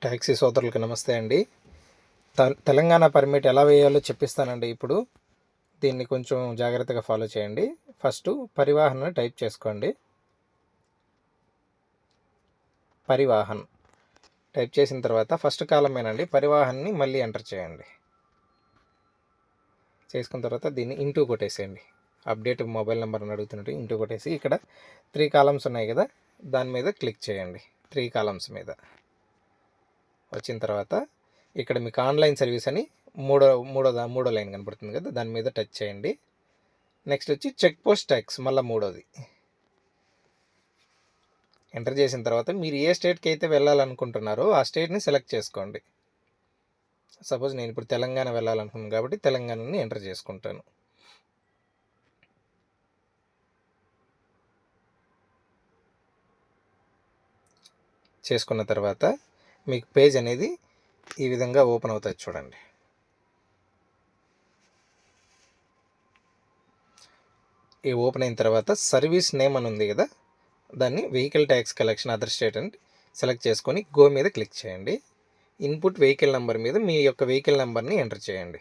Taxi సోదరులకు నమస్తే అండి. త- తెలంగాణ పర్మిట్ ఎలా వేయాలో చెప్పిస్తానండి ఇప్పుడు. దీన్ని కొంచెం జాగ్రత్తగా ఫాలో చేయండి. ఫస్ట్ పరివాహన్ టైప్ చేసుకోండి. పరివాహన్. టైప్ చేసిన తర్వాత ఫస్ట్ కాలమేనండి. పరివాహన్ని మళ్ళీ ఎంటర్ చేయండి. చేసుకున్న తర్వాత దీన్ని ఇంటూ కొట్టేసేయండి. అప్డేట్ మొబైల్ నెంబర్ అని అడుగుతున్నట్టు ఇంటూ కొట్టేసి ఇక్కడ త్రీ కాలమ్స్ ఉన్నాయి కదా దాని మీద క్లిక్ చేయండి. త్రీ కాలమ్స్ మీద. వచ్చిన తర్వాత ఇక్కడ మీకు ఆన్లైన్ సర్వీస్ అని మూడో మూడో మూడో లైన్ కనపడుతుంది కదా దాని మీద టచ్ చేయండి. నెక్స్ట్ వచ్చి చెక్ పోస్ట్ ట్యాక్స్ మళ్ళీ మూడోది. ఎంటర్ చేసిన తర్వాత మీరు ఏ స్టేట్కి అయితే వెళ్ళాలనుకుంటున్నారో ఆ స్టేట్ని సెలెక్ట్ చేసుకోండి. సపోజ్ నేను ఇప్పుడు తెలంగాణ వెళ్ళాలనుకున్నాను కాబట్టి తెలంగాణని ఎంటర్ చేసుకుంటాను. చేసుకున్న తర్వాత మీకు పేజ్ అనేది ఈ విధంగా ఓపెన్ అవుతుంది చూడండి. ఈ ఓపెన్ అయిన తర్వాత సర్వీస్ నేమ్ అని ఉంది కదా దాన్ని vehicle tax collection other state అని సెలెక్ట్ చేసుకొని గో మీద క్లిక్ చేయండి. ఇన్పుట్ వెహికల్ నెంబర్ మీద మీ యొక్క వెహికల్ నెంబర్ని ఎంటర్ చేయండి.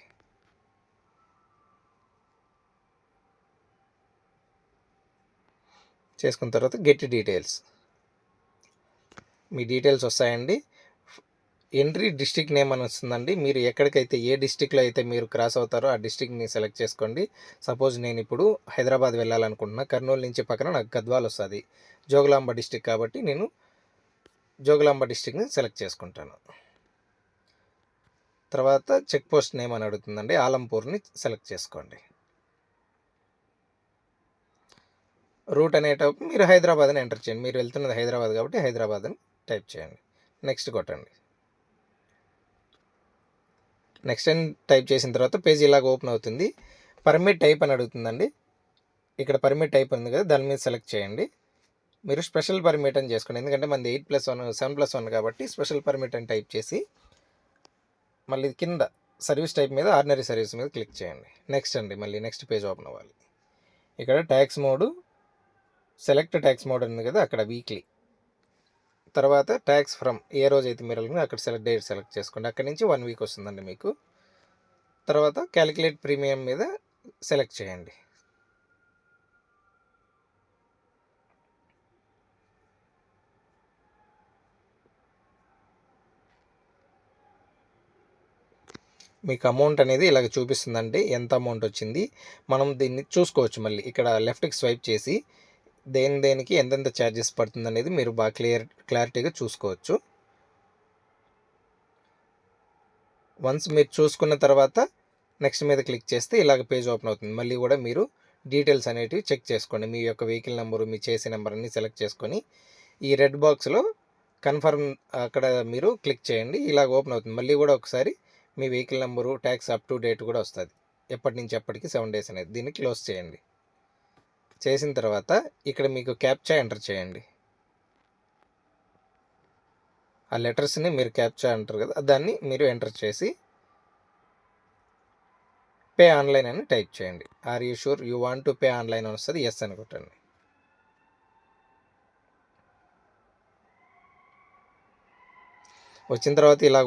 చేసుకున్న తర్వాత గెట్ డీటెయిల్స్. మీ డీటెయిల్స్ వస్తాయండి. ఎంట్రీ డిస్టిక్ నేమ్ అని వస్తుందండి. మీరు ఎక్కడికైతే ఏ డిస్టిక్లో అయితే మీరు క్రాస్ అవుతారో ఆ డిస్టిక్ని సెలెక్ట్ చేసుకోండి. సపోజ్ నేను ఇప్పుడు హైదరాబాద్ వెళ్ళాలనుకుంటున్నా. కర్నూలు నుంచి పక్కన నాకు గద్వాల్ వస్తుంది. జోగులాంబ డిస్టిక్ కాబట్టి నేను జోగులాంబ డిస్టిక్ని సెలెక్ట్ చేసుకుంటాను. తర్వాత చెక్ పోస్ట్ నేమ్ అని అడుగుతుందండి. ఆలంపూర్ని సెలెక్ట్ చేసుకోండి. రూట్ అనేటప్పుడు మీరు హైదరాబాద్ అని ఎంటర్ చేయండి. మీరు వెళ్తున్నది హైదరాబాద్ కాబట్టి హైదరాబాద్ అని టైప్ చేయండి. నెక్స్ట్ కొట్టండి. నెక్స్ట్ టైం టైప్ చేసిన తర్వాత పేజ్ ఇలాగ ఓపెన్ అవుతుంది. పర్మిట్ టైప్ అని అడుగుతుందండి. ఇక్కడ పర్మిట్ టైప్ ఉంది కదా దాని మీద సెలెక్ట్ చేయండి. మీరు స్పెషల్ పర్మిట్ అని చేసుకోండి. ఎందుకంటే మనది eight plus one seven plus one కాబట్టి స్పెషల్ పర్మిట్ అని టైప్ చేసి మళ్ళీ కింద సర్వీస్ టైప్ మీద ఆర్డినరీ సర్వీస్ మీద క్లిక్ చేయండి. నెక్స్ట్ అండి మళ్ళీ నెక్స్ట్ పేజ్ ఓపెన్ అవ్వాలి. ఇక్కడ tax mode select tax mode ఉంది కదా అక్కడ వీక్లీ తర్వాత ట్యాక్స్ ఫ్రమ్ ఏ రోజు అయితే మీరు వెళ్ళినా అక్కడ సెలెక్ట్ డేట్ సెలెక్ట్ చేసుకోండి. అక్కడ నుంచి వన్ వీక్ వస్తుందండి మీకు. తర్వాత క్యాలిక్యులేట్ ప్రీమియం మీద సెలెక్ట్ చేయండి. మీకు అమౌంట్ అనేది ఇలాగ చూపిస్తుందండి. ఎంత అమౌంట్ వచ్చింది? మనం దీన్ని చూసుకోవచ్చు మళ్ళీ. ఇక్కడ లెఫ్ట్కి స్వైప్ చేసి దేని దేనికి ఎంతెంత ఛార్జెస్ పడుతుంది అనేది మీరు బాగా క్లియర్ క్లారిటీగా చూసుకోవచ్చు. వన్స్ మీరు చూసుకున్న తర్వాత నెక్స్ట్ మీద క్లిక్ చేస్తే ఇలాగ పేజ్ ఓపెన్ అవుతుంది. మళ్ళీ కూడా మీరు డీటెయిల్స్ అనేటివి చెక్ చేసుకోండి. మీ యొక్క వెహికల్ నెంబరు మీ చేసే నెంబర్ అన్ని సెలెక్ట్ చేసుకొని ఈ రెడ్ బాక్స్లో కన్ఫర్మ్ అక్కడ మీరు క్లిక్ చేయండి. ఇలాగ ఓపెన్ అవుతుంది. మళ్ళీ కూడా ఒకసారి మీ vehicle number tax up to date కూడా వస్తుంది. ఎప్పటి నుంచి ఎప్పటికి సెవెన్ డేస్ అనేది. దీన్ని క్లోజ్ చేయండి. చేసిన తర్వాత ఇక్కడ మీకు క్యాప్చా ఎంటర్ చేయండి. ఆ లెటర్స్ని మీరు క్యాప్చా అంటారు కదా దాన్ని మీరు ఎంటర్ చేసి పే ఆన్లైన్ అని టైప్ చేయండి. Are you sure you want to pay online అని వస్తుంది? ఎస్ అని కొట్టండి. వచ్చిన తర్వాత ఇలా